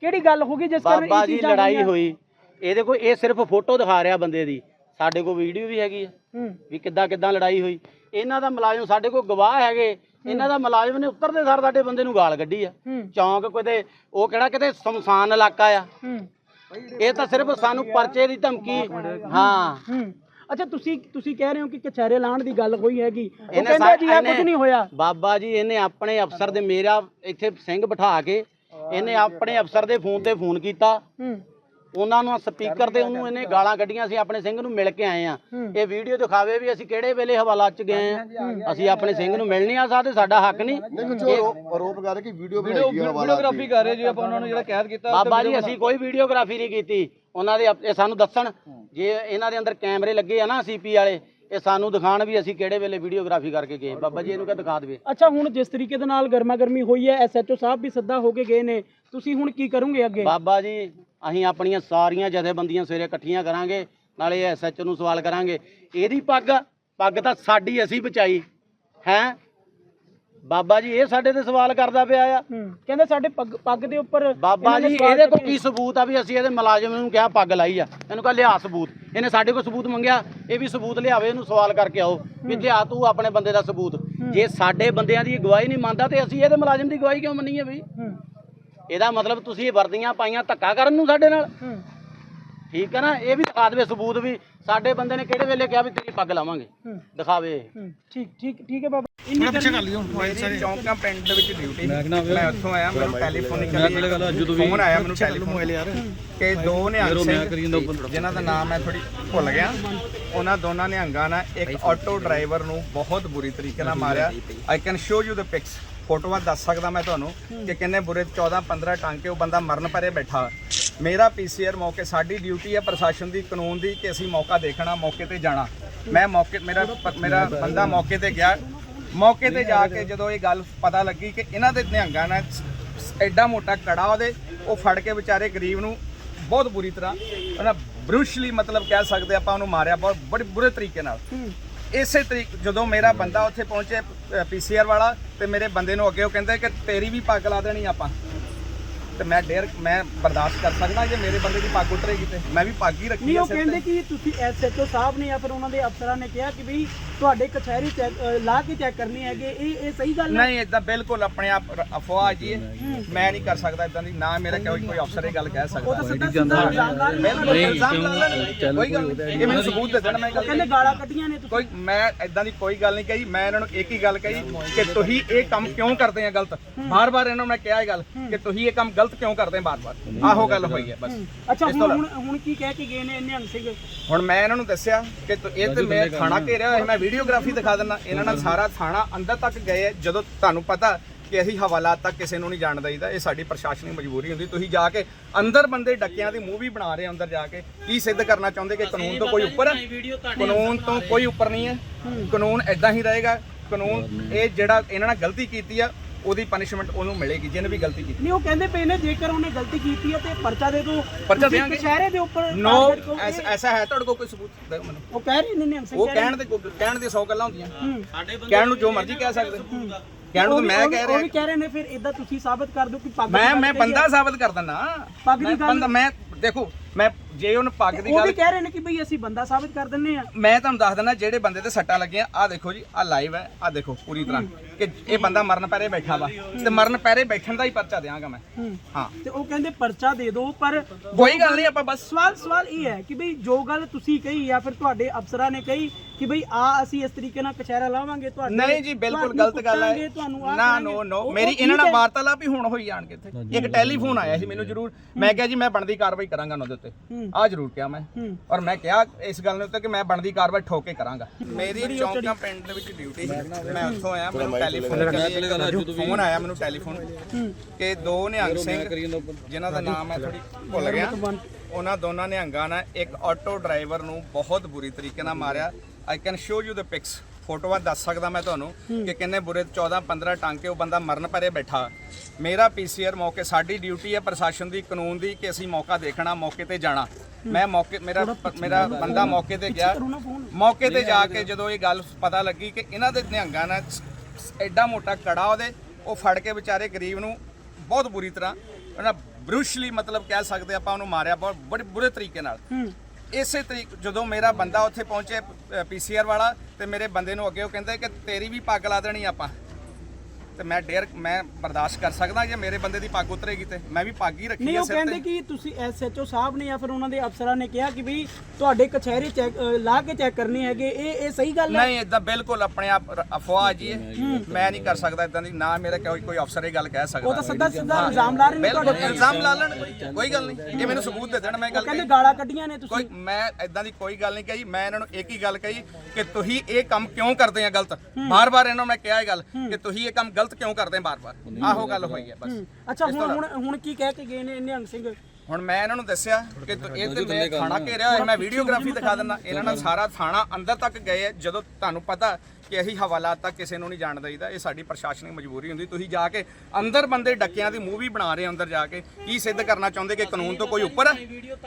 ਕਿਹੜੀ ਗੱਲ ਹੋ ਗਈ ਜਿਸ ਕਾਰਨ ਬਾਬਾ ਇਹ ਜੀ ਚੀਜ਼ਾਂ ਲੜਾਈ ਹੋਈਆਂ? ਹੋਈ। ਇਹਦੇ ਕੋਲ ਇਹ ਸਿਰਫ ਫੋਟੋ ਦਿਖਾ ਰਿਹਾ ਬੰਦੇ ਦੀ। ਸਾਡੇ ਕੋਲ ਵੀਡੀਓ ਵੀ ਹੈਗੀ ਆ ਹੂੰ। ਵੀ ਕਿੱਦਾਂ ਕਿੱਦਾਂ ਲੜਾਈ ਹੋਈ। ਇਹਨਾਂ ਦਾ ਮੁਲਾਜ਼ਮ ਸਾਡੇ ਕੋਲ ਗਵਾਹ ਹੈਗੇ। ਇਹਨਾਂ ਦਾ ਮੁਲਾਜ਼ਮ ਨੇ ਉੱਤਰਦੇ ਸਾਰ ਸਾਡੇ ਬੰਦੇ ਨੂੰ ਗਾਲ ਕੱਢੀ ਆ। ਹੂੰ। ਚੌਂਕ ਕਿਤੇ ਉਹ ਕਿਹੜਾ ਕਿਤੇ ਸ਼ਮਸ਼ਾਨ ਇਲਾਕਾ ਆ। ਹੂੰ। ਇਹ ਤਾਂ ਸਿਰਫ ਸਾਨੂੰ ਪਰਚੇ ਦੀ ਧਮਕੀ। ਹਾਂ। ਹੂੰ। ਅੱਛਾ ਤੁਸੀਂ ਤੁਸੀਂ ਕਹਿ ਰਹੇ ਹੋ ਕਿ ਕਚਹਿਰੇ ਲਾਣ ਦੀ ਗੱਲ ਹੋਈ ਹੈਗੀ। ਉਹ ਇਹਨੇ ਕਹਿੰਦੇ ਸਾ- ਜੀ ਆ ਕੁਝ ਇਹਨੇ- ਨਹੀਂ ਹੋਇਆ। ਬਾਬਾ ਜੀ ਇਹਨੇ ਆਪਣੇ ਅਫਸਰ ਦੇ ਮੇਰਾ ਇੱਥੇ ਸਿੰਘ ਬਿਠਾ ਕੇ ਇਹਨੇ ਆਪਣੇ ਅਫਸਰ ਦੇ ਫੋਨ ਤੇ ਫੋਨ ਕੀਤਾ। ਹੂੰ। ਉਹਨਾਂ ਨੂੰ ਸਪੀਕਰ ਤੇ ਉਹਨੂੰ ਇਹਨੇ ਗਾਲਾਂ ਕੱਢੀਆਂ ਸੀ ਆਪਣੇ ਸਿੰਘ ਨੂੰ ਮਿਲ ਕੇ ਆਏ ਆ। ਇਹ ਵੀਡੀਓ ਦਿਖਾਵੇ ਵੀ ਅਸੀਂ ਕਿਹੜੇ ਵੇਲੇ ਹਵਾਲਾਤ ਚ ਗਏ ਆ। ਅਸੀਂ ਆਪਣੇ ਸਿੰਘ ਨੂੰ ਮਿਲ ਨਹੀਂ ਆ ਸਕਦੇ ਸਾਡਾ ਹੱਕ ਨਹੀਂ। ਆਰੋਪ ਕਰ ਰਹੇ ਕਿ ਵੀਡੀਓ ਹਵਾਲਾ ਵੀਡੀਓਗ੍ਰਾਫੀ ਕਰ ਰਹੇ ਜੀ ਆਪਾਂ ਉਹਨਾਂ ਨੂੰ ਜਿਹੜਾ ਕੈਦ ਕੀਤਾ ਬਾਬਾ ਜੀ ਅਸੀਂ ਕੋਈ ਵੀਡੀਓਗ੍ਰਾਫੀ ਨਹੀਂ ਕੀਤੀ। ਉਹਨਾਂ ਦੇ ਸਾਨੂੰ ਦੱਸਣ। ਜੇ ਇਹਨਾਂ ਦੇ ਅੰਦਰ ਕੈਮਰੇ ਲੱਗੇ ਆ ਨਾ ਸੀਪੀ ਵਾਲੇ ਇਹ ਸਾਨੂੰ ਦਿਖਾਣ ਵੀ ਅਸੀਂ ਕਿਹੜੇ ਵੇਲੇ ਵੀਡੀਓਗ੍ਰਾਫੀ ਕਰਕੇ ਗਏ। ਬਾਬਾ ਜੀ ਇਹਨੂੰ ਕਹ ਦਿਖਾ ਦੇਵੇ? ਅੱਛਾ ਹੁਣ ਜਿਸ ਤਰੀਕੇ ਦੇ ਨਾਲ ਗਰਮਾ ਗਰਮੀ ਹੋਈ ਹੈ ਐਸਐਚਓ ਸਾਹਿਬ ਵੀ ਸੱਦਾ ਹੋ ਕੇ ਗਏ ਨੇ ਤੁਸੀਂ ਹੁਣ ਕੀ ਕਰੋਗੇ ਅੱਗੇ? ਬਾਬਾ ਜੀ ਅਸੀਂ ਆਪਣੀਆਂ ਸਾਰੀਆਂ ਜਥੇਬੰਦੀਆਂ ਸਵੇਰੇ ਇਕੱਠੀਆਂ ਕਰਾਂਗੇ ਨਾਲੇ ਐਸਐਚ ਨੂੰ ਸਵਾਲ ਕਰਾਂਗੇ। ਇਹਦੀ ਪੱਗ ਪੱਗ ਤਾਂ ਸਾਡੀ ਅਸੀਂ ਬਚਾਈ ਹੈ? ਬਾਬਾ ਜੀ ਇਹ ਸਾਡੇ ਤੇ ਸਵਾਲ ਕਰਦਾ ਪਿਆ ਆ। ਕਹਿੰਦੇ ਸਾਡੇ ਪੱਗ ਪੱਗ ਦੇ ਉੱਪਰ ਬਾਬਾ ਜੀ ਇਹਦੇ ਕੋਲ। ਕੀ ਸਬੂਤ ਆ ਵੀ ਅਸੀਂ ਇਹਦੇ ਮੁਲਾਜ਼ਮ ਨੂੰ ਕਿਹਾ ਪੱਗ ਲਾਈ ਆ? ਇਹਨੂੰ ਕਹ ਲਿਆ ਸਬੂਤ। ਇਹਨੇ ਸਾਡੇ ਕੋਲ ਸਬੂਤ ਮੰਗਿਆ ਇਹ ਵੀ ਸਬੂਤ ਲਿਆਵੇ ਇਹਨੂੰ ਸਵਾਲ ਕਰਕੇ ਆਓ ਵੀ ਲਿਆ ਤੂੰ ਆਪਣੇ ਬੰਦੇ ਦਾ ਸਬੂਤ। ਜੇ ਸਾਡੇ ਬੰਦਿਆਂ ਦੀ ਗਵਾਹੀ ਨਹੀਂ ਮੰਨਦਾ ਤੇ ਅਸੀਂ ਇਹਦੇ ਮੁਲਾਜ਼ਮ ਦੀ ਗਵਾਹੀ ਕਿਉਂ ਮੰਨੀਏ ਬਈ? ਇਹਦਾ ਮਤਲਬ ਤੁਸੀਂ ਇਹ ਵਰਦੀਆਂ ਪਾਈਆਂ ਧੱਕਾ ਕਰਨ ਨੂੰ ਸਾਡੇ ਨਾਲ? ਠੀਕ ਹੈ ਨਾ? ਇਹ ਵੀ ਦਿਖਾ ਦੇਵੇ ਸਬੂਤ ਵੀ ਸਾਡੇ ਬੰਦੇ ਨੇ ਕਿਹੜੇ ਵੇਲੇ ਕਿਹਾ ਵੀ ਤੇਰੀ ਪੱਗ ਲਾਵਾਂਗੇ। ਦਿਖਾਵੇ। ਠੀਕ ਠੀਕ ਠੀਕ ਹੈ ਬਾਬਾ। ਇੰਨੀ ਗਰਮੀ- ਮੇਰੀ ਚੌਂਕਾਂ ਪਿੰਡ ਦੇ ਵਿੱਚ ਡਿਊਟੀ ਮੈਂ ਉੱਥੋਂ ਆਇਆ ਮੈਨੂੰ ਟੈਲੀਫੋਨਿਕਲੀ ਫੋਨ ਆਇਆ ਮੈਨੂੰ ਟੈਲੀਫੋਨ ਯਾਰ। ਕਿ ਦੋ ਨਿਹੰਗ ਸਿੰਘ ਜਿਨ੍ਹਾਂ ਦਾ ਨਾਮ ਮੈਂ ਥੋੜੀ ਭੁੱਲ ਗਿਆ। ਉਹਨਾਂ ਦੋਨਾਂ ਨਿਹੰਗਾਂ ਨੇ ਇੱਕ ਆਟੋ ਡਰਾਈਵਰ ਨੂੰ ਬਹੁਤ ਬੁਰੀ ਤਰੀਕੇ ਨਾਲ ਮਾਰਿਆ। I can show you the pics ਫੋਟੋਆਂ ਦੱਸ ਸਕਦਾ ਮੈਂ ਤੁਹਾਨੂੰ ਕਿ ਕਿੰਨੇ ਬੁਰੇ 14 15 ਟਾਂਕੇ ਉਹ ਬੰਦਾ ਮਰਨ ਪਰੇ ਬੈਠਾ ਮੇਰਾ ਪੀਸੀਆਰ ਮੌਕੇ ਸਾਡੀ ਡਿਊਟੀ ਹੈ ਪ੍ਰਸ਼ਾਸਨ ਦੀ ਕਾਨੂੰਨ ਦੀ ਕਿ ਅਸੀਂ ਮੌਕਾ ਦੇਖਣਾ ਮੌਕੇ ਤੇ ਜਾਣਾ। ਮੈਂ ਮੌਕੇ ਮੇਰਾ ਮੇਰਾ ਬੰਦਾ ਮੌਕੇ ਤੇ ਗਿਆ। ਮੌਕੇ ਤੇ ਜਾ ਕੇ ਜਦੋਂ ਇਹ ਗੱਲ ਪਤਾ ਲੱਗੀ ਕਿ ਇਹਨਾਂ ਦੇ ਨਿਹੰਗਾਂ ਨੇ ਸ- ਸ- ਐਡਾ ਮੋਟਾ ਕੜਾ ਉਹਦੇ ਉਹ ਫੜ ਕੇ ਵਿਚਾਰੇ ਗਰੀਬ ਨੂੰ ਬਹੁਤ ਬੁਰੀ ਤਰ੍ਹਾਂ ਉਹਨਾਂ ਬਰੂਸ਼ਲੀ ਮਤਲਬ ਕਹਿ ਸਕਦੇ ਆਪਾਂ ਉਹਨੂੰ ਮਾਰਿਆ ਬਹੁਤ ਬੜੇ ਬੁਰੇ ਤਰੀਕੇ ਨਾਲ। ਇਸੇ ਤਰੀਕ ਜਦੋਂ ਮੇਰਾ ਬੰਦਾ ਉੱਥੇ ਪਹੁੰਚੇ ਪੀਸੀਆਰ ਵਾਲਾ ਤੇ ਮੇਰੇ ਬੰਦੇ ਨੂੰ ਅੱਗੇ ਉਹ ਕਹਿੰਦੇ ਕਿ ਤੇਰੀ ਵੀ ਪੱਗ ਲਾ ਦੇਣੀ ਆਪਾਂ। ਤੇ ਮੈਂ ਡੇਰ ਮੈਂ ਬਰਦਾਸ਼ਤ ਕਰ ਸਕਦਾ ਜੇ ਮੇਰੇ ਬੰਦੇ ਦੀ ਪੱਗ ਉਤਰੇਗੀ ਤੇ ਮੈਂ ਵੀ ਪੱਗ ਹੀ ਰੱਖੀ ਨਹੀਂ ਉਹ ਕਹਿੰਦੇ ਕਿ ਤੁਸੀਂ ਐਸਐਚਓ ਸਾਹਿਬ ਨੇ ਜਾਂ ਫਿਰ ਉਹਨਾਂ ਦੇ ਅਫਸਰਾਂ ਨੇ ਕਿਹਾ ਕਿ ਵੀ ਤੁਹਾਡੇ ਕਚਹਿਰੀ ਚੈੱਕ ਲਾ ਕੇ ਚੈੱਕ ਕਰਨੀ ਹੈਗੇ ਇਹ ਇਹ ਸਹੀ ਗੱਲ ਹੈ? ਨਹੀਂ ਇਦਾਂ ਬਿਲਕੁਲ ਆਪਣੇ ਆਪ ਅਫਵਾਹ ਜੀ। ਮੈਂ ਨਹੀਂ ਕਰ ਸਕਦਾ ਇਦਾਂ ਦੀ ਨਾ ਮੇਰਾ ਕੋਈ ਕੋਈ ਅਫਸਰ ਇਹ ਗੱਲ ਕਹਿ ਉਹ ਤਾਂ ਸਕਦਾ ਸਿੱਧਾ ਸਿੱਧਾ ਇਲਜ਼ਾਮ ਲਾ ਰਹੇ ਨੇ। ਬਿਲਕੁਲ ਇਲਜ਼ਾਮ ਲਾ ਲੈਣ ਕੋਈ ਗੱਲ ਨਹੀਂ। ਇਹ ਮੈਨੂੰ ਸਬੂਤ ਦੇ ਦੇਣ ਮੈਂ ਗੱਲ ਕਹਿੰਦੇ ਗਾਲਾਂ ਕੱਢੀਆਂ ਨੇ ਤੁਸੀਂ। ਕੋਈ ਮੈਂ ਇਦਾਂ ਦੀ ਕੋਈ ਗੱਲ ਨਹੀਂ ਕਹੀ ਮੈਂ ਇਹਨਾਂ ਨੂੰ ਇੱਕ ਹੀ ਗੱਲ ਕਹੀ ਕਿ ਤੁਸੀਂ ਇਹ ਕੰਮ ਕਿਉਂ ਕਰਦੇ ਆ ਗਲਤ? ਬਾਰ-ਬਾਰ ਇਹਨਾਂ ਨੂੰ ਮੈਂ ਕਿਹਾ ਇਹ ਗੱਲ ਕਿ ਤੁਸੀਂ ਇਹ ਕੰਮ ਗਲਤ ਕਿਉਂ ਕਰਦੇ ਆ ਬਾਰ-ਬਾਰ? ਆਹੋ ਗੱਲ ਹੋਈ ਹੈ ਬਸ। ਅੱਛਾ ਹੁਣ ਹੁਣ ਹੁਣ ਕੀ ਕਹਿ ਕੇ ਗਏ ਨੇ ਨਿਹੰਗ ਸਿੰਘ? ਹੁਣ ਮੈਂ ਇਹਨਾਂ ਨੂੰ ਦੱਸਿਆ ਕਿ ਇਹ ਤੇ ਮੈਂ ਥਾਣਾ ਘੇਰਿਆ ਹੋਇਆ ਮੈਂ ਵੀਡੀਓਗ੍ਰਾਫੀ ਦਿਖਾ ਦਿੰਦਾ। ਇਹਨਾਂ ਨਾਲ ਸਾਰਾ ਥਾਣਾ ਅੰਦਰ ਤੱਕ ਗਏ ਆ। ਜਦੋਂ ਤੁਹਾਨੂੰ ਪਤਾ ਕਿ ਅਸੀਂ ਹਵਾਲਾਤ ਤੱਕ ਕਿਸੇ ਨੂੰ ਨਹੀਂ ਜਾਣ ਦਈਦਾ ਇਹ ਸਾਡੀ ਪ੍ਰਸ਼ਾਸਨਿਕ ਮਜਬੂਰੀ ਹੁੰਦੀ। ਤੁਸੀਂ ਜਾ ਕੇ ਅੰਦਰ ਬੰਦੇ ਡੱਕਿਆਂ ਦੀ ਮੂਵੀ ਬਣਾ ਰਹੇ ਅੰਦਰ ਜਾ ਕੇ। ਕੀ ਸਿੱਧ ਕਰਨਾ ਚਾਹੁੰਦੇ ਕਿ ਕਾਨੂੰਨ ਤੋਂ ਕੋਈ ਉੱਪਰ ਹੈ ਕਾਨੂੰਨ ਤੋਂ ਕੋਈ ਉੱਪਰ ਨਹੀਂ ਹੈ। ਕਾਨੂੰਨ ਐਦਾਂ ਹੀ ਰਹੇਗਾ। ਕਾਨੂੰਨ ਇਹ ਜਿਹੜਾ ਇਹਨਾਂ ਨਾਲ ਗਲਤੀ ਕੀਤੀ ਆ ਉਹਦੀ ਪਨਿਸ਼ਮੈਂਟ ਉਹਨੂੰ ਮਿਲੇਗੀ ਜਿਹਨੇ ਵੀ ਗਲਤੀ ਕੀਤੀ। ਨਹੀਂ ਉਹ ਕਹਿੰਦੇ ਪਏ ਨੇ ਜੇਕਰ ਉਹਨੇ ਗਲਤੀ ਕੀਤੀ ਹੈ ਤੇ ਪਰਚਾ ਦੇ ਦਿਓ। ਪਰਚਾ ਦਿਆਂਗੇ। ਕਚਹਿਰੇ ਦੇ ਉੱਪਰ ਨੋ ਐਸਾ ਹੈ ਤੁਹਾਡੇ ਕੋਲ ਕੋਈ ਸਬੂਤ ਦਿਓ ਮੈਨੂੰ। ਉਹ ਕਹਿ ਰਹੇ ਨੇ ਸਿੰਘ ਉਹ ਕਹਿਣ ਦੇ ਕੋਈ- ਕਹਿਣ ਦੀ 100 ਗੱਲਾਂ ਹੁੰਦੀਆਂ। ਕਹਿਣ ਨੂੰ ਜੋ ਮਰਜ਼ੀ ਕਹਿ ਸਕਦੇ। ਕਹਿਣ ਨੂੰ ਉਹ ਮੈਂ ਉਹ ਕਹਿ ਉਹ ਰਿਹਾ। ਵੀ ਕਹਿ ਰਹੇ ਨੇ ਫਿਰ ਇਦਾਂ ਤੁਸੀਂ ਸਾਬਤ ਕਰ ਦਿਓ ਕਿ ਪੱਗ ਮੈਂ ਮੈਂ ਬੰਦਾ ਹੈ। ਸਾਬਤ ਕਰ ਦਿੰਦਾ ਪੱਗ ਦੀ ਮੈਂ ਗੱਲ- ਬੰਦਾ ਮੈਂ ਦੇਖੋ ਮੈਂ ਜੇ ਉਹਨ ਪੱਗ ਦੀ ਉਹ ਗੱਲ ਕਹਿ ਰਹੇ ਨੇ ਕਿ ਭਈ ਅਸੀਂ ਬੰਦਾ ਸਾਬਤ ਕਰ ਦਿੰਨੇ ਆ। ਮੈਂ ਤੁਹਾਨੂੰ ਦੱਸ ਦਿੰਦਾ ਜਿਹੜੇ ਬੰਦੇ ਤੇ ਸੱਟਾਂ ਲੱਗੀਆਂ ਆ ਦੇਖੋ ਜੀ ਆ ਲਾਈਵ ਹੈ ਆ ਦੇਖੋ ਪੂਰੀ ਤਰ੍ਹਾਂ ਕਿ ਇਹ ਬੰਦਾ ਮਰਨ ਪੈਰੇ ਬੈਠਾ ਵਾ ਤੇ ਮਰਨ ਪੈਰੇ ਬੈਠਣ ਦਾ ਹੀ ਪਰਚਾ ਦਿਆਂਗਾ ਮੈਂ। ਹੂੰ। ਤੇ ਉਹ ਕਹਿੰਦੇ ਪਰਚਾ ਦੇ ਦਿਓ ਪਰ ਕੋਈ ਗੱਲ ਨਹੀਂ ਆਪਾਂ ਬਸ ਸਵਾਲ ਸਵਾਲ ਇਹ ਹੈ ਕਿ ਭਈ ਜੋ ਗੱਲ ਤੁਸੀਂ ਕਹੀ ਜਾਂ ਫਿਰ ਤੁਹਾਡੇ ਅਫਸਰਾਂ ਨੇ ਕਹੀ ਕਿ ਭਈ ਆ ਅਸੀਂ ਇਸ ਤਰੀਕੇ ਨਾਲ ਕਚਹਿਰਾ ਲਾਵਾਂਗੇ ਤੁਹਾਡੇ ਨਹੀਂ ਜੀ ਬਿਲਕੁਲ ਗਲਤ ਗੱਲ ਹੈ। ਨਾ। ਨੋ ਨੋ ਮੇਰੀ ਇਹਨਾਂ ਨਾਲ। ਵਾਰਤਾਲਾਪ ਹੀ ਹੁਣ ਹੋਈ ਆਣ ਕੇ ਇੱਥੇ ਇੱਕ ਟੈਲੀਫੋਨ ਆਇਆ ਸੀ ਮੈਨੂੰ ਜ਼ਰੂਰ। ਮੈਂ ਕਿਹਾ ਜੀ ਮੈਂ ਬਣਦੀ ਕਾਰਵਾਈ ਕਰਾਂਗਾ ਉਹਨਾਂ ਦੇ ਉੱਤੇ ਹੂੰ। ਆ ਜ਼ਰੂਰ ਕਿਹਾ ਮੈਂ। ਔਰ ਮੈਂ ਕਿਹਾ ਇਸ ਗੱਲ ਦੇ ਉੱਤੇ ਕਿ ਮੈਂ ਬਣਦੀ ਕਾਰਵਾਈ ਠੋਕ ਕੇ ਕਰਾਂਗਾ। ਮੇਰੀ ਚੌਂਕਾਂ ਪਿੰਡ ਦੇ ਵਿੱਚ ਡਿਊਟੀ ਮੈਂ ਉੱਥੋਂ ਆਇਆ ਮੈਨੂੰ ਟੈਲੀਫੋਨ ਫੋਨ ਆਇਆ ਮੈਨੂੰ ਟੈਲੀਫੋਨ ਕਿ ਦੋ ਨਿਹੰਗ ਸਿੰਘ ਜਿਨ੍ਹਾਂ ਦਾ ਨਾਮ ਮੈਂ ਥੋੜੀ ਭੁੱਲ ਗਿਆ। ਉਹਨਾਂ ਦੋਨਾਂ ਨਿਹੰਗਾਂ ਨੇ ਇੱਕ ਆਟੋ ਡਰਾਈਵਰ ਨੂੰ ਬਹੁਤ ਬੁਰੀ ਤਰੀਕੇ ਨਾਲ ਮਾਰਿਆ। I can show you the pics ਫੋਟੋਆਂ ਦੱਸ ਸਕਦਾ ਮੈਂ ਤੁਹਾਨੂੰ ਕਿ ਕਿੰਨੇ ਬੁਰੇ 14 15 ਟਾਂਕੇ ਉਹ ਬੰਦਾ ਮਰਨ ਪਰੇ ਬੈਠਾ। ਮੇਰਾ ਪੀਸੀਆਰ ਮੌਕੇ ਸਾਡੀ ਡਿਊਟੀ ਹੈ ਪ੍ਰਸ਼ਾਸਨ ਦੀ ਕਾਨੂੰਨ ਦੀ ਕਿ ਅਸੀਂ ਮੌਕਾ ਦੇਖਣਾ ਮੌਕੇ ਤੇ ਜਾਣਾ। ਮੈਂ ਮੌਕੇ ਮੇਰਾ ਮੇਰਾ ਬੰਦਾ ਮੌਕੇ ਤੇ ਗਿਆ। ਮੌਕੇ ਤੇ ਜਾ ਕੇ ਜਦੋਂ ਇਹ ਗੱਲ ਪਤਾ ਲੱਗੀ ਕਿ ਇਹਨਾਂ ਦੇ ਨਿਹੰਗਾਂ ਨਾਲ ਐਡਾ ਮੋਟਾ ਕੜਾ ਉਹਦੇ ਉਹ ਫੜ ਕੇ ਵਿਚਾਰੇ ਗਰੀਬ ਨੂੰ ਬਹੁਤ ਬੁਰੀ ਤਰ੍ਹਾਂ ਉਹਨਾਂ ਬਰੂਸ਼ਲੀ ਮਤਲਬ ਕਹਿ ਸਕਦੇ ਆਪਾਂ ਉਹਨੂੰ ਮਾਰਿਆ ਬਹੁਤ ਬੜੇ ਬੁਰੇ ਤਰੀਕੇ ਨਾਲ। ਇਸੇ ਤਰੀਕ ਜਦੋਂ ਮੇਰਾ ਬੰਦਾ ਉੱਥੇ ਪਹੁੰਚੇ ਪੀਸੀਆਰ ਵਾਲਾ ਤੇ ਮੇਰੇ ਬੰਦੇ ਨੂੰ ਅੱਗੇ ਉਹ ਕਹਿੰਦੇ ਕਿ ਤੇਰੀ ਵੀ ਪੱਗ ਲਾ ਦੇਣੀ ਆਪਾਂ। ਤੇ ਮੈਂ ਡੇਰ ਮੈਂ ਬਰਦਾਸ਼ਤ ਕਰ ਸਕਦਾ ਜੇ ਮੇਰੇ ਬੰਦੇ ਦੀ ਪੱਗ ਉਤਰੇਗੀ ਤੇ ਮੈਂ ਵੀ ਪੱਗ ਹੀ ਰੱਖੀ ਨਹੀਂ ਹੈ ਉਹ ਸਿਰ ਕਹਿੰਦੇ ਤੇ। ਕਿ ਤੁਸੀਂ ਐਸਐਚਓ ਸਾਹਿਬ ਨੇ ਜਾਂ ਫਿਰ ਉਹਨਾਂ ਦੇ ਅਫਸਰਾਂ ਨੇ ਕਿਹਾ ਕਿ ਵੀ ਤੁਹਾਡੇ ਕਚਹਿਰੀ ਚੈੱਕ ਲਾ ਕੇ ਚੈੱਕ ਕਰਨੀ ਹੈਗੇ। ਇਹ ਇਹ ਸਹੀ ਗੱਲ ਹੈ? ਨਹੀਂ ਇਦਾਂ ਬਿਲਕੁਲ ਆਪਣੇ ਆਪ ਰ- ਅਫਵਾਹ ਜੀ ਇਹ ਮੈਂ ਨਹੀਂ ਕਰ ਸਕਦਾ ਇਦਾਂ ਦੀ ਨਾ ਮੇਰਾ ਕੋਈ ਕੋਈ ਅਫਸਰ ਇਹ ਗੱਲ ਕਹਿ ਸਕਦਾ। ਉਹ ਤਾਂ ਸਿੱਧਾ ਸਿੱਧਾ ਇਲਜ਼ਾਮ ਲਾ ਰਹੇ ਨੇ ਬਿਲਕੁਲ ਤੁਹਾਡੇ ਇਲਜ਼ਾਮ ਲਾ ਲੈਣ। ਕੋਈ- ਕੋਈ ਗੱਲ ਨਹੀਂ। ਇਹ ਮੈਨੂੰ ਸਬੂਤ ਦੇ ਦੇਣ ਮੈਂ ਗੱਲ ਕਹਿੰਦੇ ਕਹੀ। ਗਾਲਾਂ ਕੱਢੀਆਂ ਨੇ ਤੁਸੀਂ। ਕੋਈ ਮੈਂ ਇਦਾਂ ਦੀ ਕੋਈ ਗੱਲ ਨਹੀਂ ਕਹੀ। ਮੈਂ ਇਹਨਾਂ ਨੂੰ ਇੱਕ ਹੀ ਗੱਲ ਕਹੀ ਕਿ ਤੁਸੀਂ ਇਹ ਕੰਮ ਕਿਉਂ ਕਰਦੇ ਆ ਗਲਤ? ਬਾਰ-ਬਾਰ ਇਹਨਾਂ ਨੂੰ ਮੈਂ ਕਿਹਾ ਇਹ ਗੱਲ ਕਿ ਤੁਸੀਂ ਇਹ ਕੰਮ ਗਲਤ ਕਿਉਂ ਕਰਦੇ ਆ ਬਾਰ-ਬਾਰ? ਆਹੋ ਗੱਲ ਹੋਈ ਹੈ ਬਸ। ਅੱਛਾ ਹੁਣ ਹੁਣ ਹੁਣ ਕੀ ਕਹਿ ਕੇ ਗਏ ਨੇ ਨਿਹੰਗ ਸਿੰਘ ਹੁਣ ਮੈਂ ਇਹਨਾਂ ਨੂੰ ਦੱਸਿਆ ਕਿ ਤੁ- ਇਹ ਤੇ ਮੈਂ ਥਾਣਾ ਘੇਰਿਆ ਹੋਇਆ ਮੈਂ ਵੀਡੀਓਗ੍ਰਾਫੀ ਦਿਖਾ ਦਿੰਦਾ। ਇਹਨਾਂ ਨਾਲ ਸਾਰਾ ਥਾਣਾ ਅੰਦਰ ਤੱਕ ਗਏ ਆ। ਜਦੋਂ ਤੁਹਾਨੂੰ ਪਤਾ ਕਿ ਅਸੀਂ ਹਵਾਲਾਤ ਤੱਕ ਕਿਸੇ ਨੂੰ ਨਹੀਂ ਜਾਣ ਦਈਦਾ ਇਹ ਸਾਡੀ ਪ੍ਰਸ਼ਾਸਨਿਕ ਮਜਬੂਰੀ ਹੁੰਦੀ। ਤੁਸੀਂ ਜਾ ਕੇ ਅੰਦਰ ਬੰਦੇ ਡੱਕਿਆਂ ਦੀ ਮੂਵੀ ਬਣਾ ਰਹੇ ਹੋ ਅੰਦਰ ਜਾ ਕੇ। ਕੀ ਸਿੱਧ ਕਰਨਾ ਚਾਹੁੰਦੇ ਕਿ ਕਾਨੂੰਨ ਤੋਂ ਕੋਈ ਉੱਪਰ? ਹੈ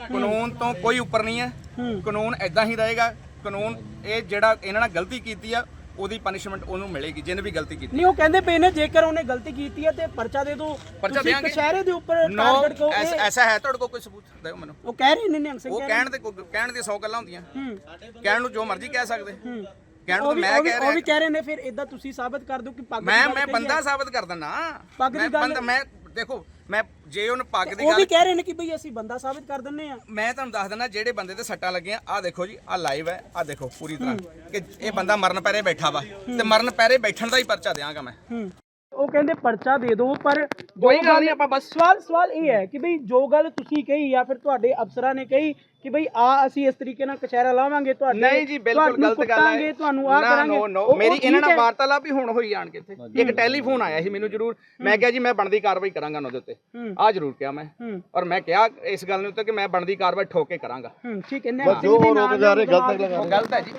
ਕਾਨੂੰਨ ਤੋਂ ਕੋਈ ਉੱਪਰ ਨਹੀਂ ਹੈ। ਕਾਨੂੰਨ ਐਦਾਂ ਹੀ ਰਹੇਗਾ। ਕਾਨੂੰਨ ਇਹ ਜਿਹੜਾ ਇਹਨਾਂ ਨਾਲ ਗਲਤੀ ਕੀਤੀ ਆ ਉਹਦੀ ਪਨਿਸ਼ਮੈਂਟ ਉਹਨੂੰ ਮਿਲੇਗੀ ਜਿਹਨੇ ਵੀ ਗਲਤੀ ਕੀਤੀ। ਨਹੀਂ ਉਹ ਕਹਿੰਦੇ ਪਏ ਨੇ ਜੇਕਰ ਉਹਨੇ ਗਲਤੀ ਕੀਤੀ ਹੈ ਤੇ ਪਰਚਾ ਦੇ ਦਿਓ। ਪਰਚਾ ਤੁਸੀਂ ਦਿਆਂਗੇ। ਕਚਹਿਰੇ ਦੇ ਉੱਪਰ ਟਾਰਗੇਟ ਕਹੋ ਐਸ- ਹੈ ਤੁਹਾਡੇ ਕੋਲ ਕੋਈ ਸਬੂਤ ਦਿਓ ਮੈਨੂੰ। ਉਹ ਕਹਿ ਰਹੇ ਨੇ ਨਿਹੰਗ ਸਿੰਘ ਉਹ ਕਹਿ ਰਹੇ ਕਹਿਣ ਦੇ ਕੋਈ- ਕਹਿਣ ਦੀ 100 ਗੱਲਾਂ ਹੁੰਦੀਆਂ। ਹੂੰ। ਕਹਿਣ ਨੂੰ ਜੋ ਮਰਜ਼ੀ ਕਹਿ ਸਕਦੇ। ਕਹਿਣ ਨੂੰ ਤਾਂ ਮੈਂ ਕਹਿ ਉਹ ਵੀ ਰਿਹਾ ਕਹਿ ਰਹੇ ਨੇ ਫਿਰ ਇਦਾਂ ਤੁਸੀਂ ਸਾਬਤ ਕਰ ਦਿਓ ਕਿ ਪੱਗ ਮੈਂ ਮੈਂ ਬੰਦਾ। ਸਾਬਤ ਕਰ ਦਿੰਦਾ। ਮੈਂ ਬੰਦਾ ਮੈਂ ਦੇਖੋ ਮੈਂ ਜੇ ਉਹਨੂੰ ਪੱਗ ਦੀ ਉਹ ਵੀ ਗੱਲ ਕਹਿ ਰਹੇ ਨੇ ਕਿ ਬਈ ਅਸੀਂ ਬੰਦਾ ਸਾਬਤ ਕਰ ਦਿੰਨੇ ਆ। ਮੈਂ ਤੁਹਾਨੂੰ ਦੱਸ ਦਿੰਦਾ ਜਿਹੜੇ ਬੰਦੇ ਤੇ ਸੱਟਾਂ ਲੱਗੀਆਂ ਆਹ ਦੇਖੋ ਜੀ ਆਹ ਲਾਈਵ ਹੈ ਆਹ ਦੇਖੋ ਪੂਰੀ ਤਰ੍ਹਾਂ ਕਿ ਇਹ ਬੰਦਾ ਮਰਨ ਪੈਰੇ ਬੈਠਾ ਵਾ ਤੇ ਮਰਨ ਪੈਰੇ ਬੈਠਣ ਦਾ ਹੀ ਪਰਚਾ ਦਿਆਂਗਾ ਮੈਂ। ਉਹ ਕਹਿੰਦੇ ਪਰਚਾ ਦੇ ਦਿਓ ਪਰ ਕੋਈ ਗੱਲ ਨਹੀਂ, ਆਪਾਂ ਬਸ- ਸਵਾਲ ਸਵਾਲ ਇਹ ਹੈ ਕਿ ਬਈ ਜੋ ਗੱਲ ਤੁਸੀਂ ਕਹੀ ਜਾਂ ਫਿਰ ਤੁਹਾਡੇ ਅਫਸਰਾਂ ਨੇ ਕਹੀ ਕਿ ਬਈ ਆ ਅਸੀਂ ਇਸ ਤਰੀਕੇ ਨਾਲ ਕਚਹਿਰਾ ਲਾਵਾਂਗੇ ਤੁਹਾਡੇ ਨਹੀਂ ਜੀ ਬਿਲਕੁਲ ਗਲਤ ਗੱਲ ਹੈ। ਤੁਹਾਨੂੰ ਆ ਕਰਾਂਗੇ। ਮੇਰੀ ਇਹਨਾਂ ਨਾਲ। ਵਾਰਤਾਲਾਪ ਹੀ ਹੁਣ ਹੋਈ ਆਣ ਕੇ ਇੱਥੇ ਇੱਕ ਟੈਲੀਫੋਨ ਆਇਆ ਸੀ ਮੈਨੂੰ ਜ਼ਰੂਰ। ਮੈਂ ਕਿਹਾ ਜੀ ਮੈਂ ਬਣਦੀ ਕਾਰਵਾਈ ਕਰਾਂਗਾ ਉਹਨਾਂ ਦੇ ਉੱਤੇ। ਆ ਜ਼ਰੂਰ ਕਿਹਾ ਮੈਂ। ਔਰ ਮੈਂ ਕਿਹਾ ਇਸ ਗੱਲ ਨੂੰ ਉੱਤੇ ਕਿ ਮੈਂ ਬਣਦੀ ਕਾਰਵਾਈ ਠੋਕ ਕੇ ਕਰਾਂਗਾ ਠੀਕ ਹੈ ਬਸ ਜੋ ਉਹ ਰੋਕ ਜਾ ਰਹੇ ਗਲਤ ਗਲਤ ਹੈ ਜੀ।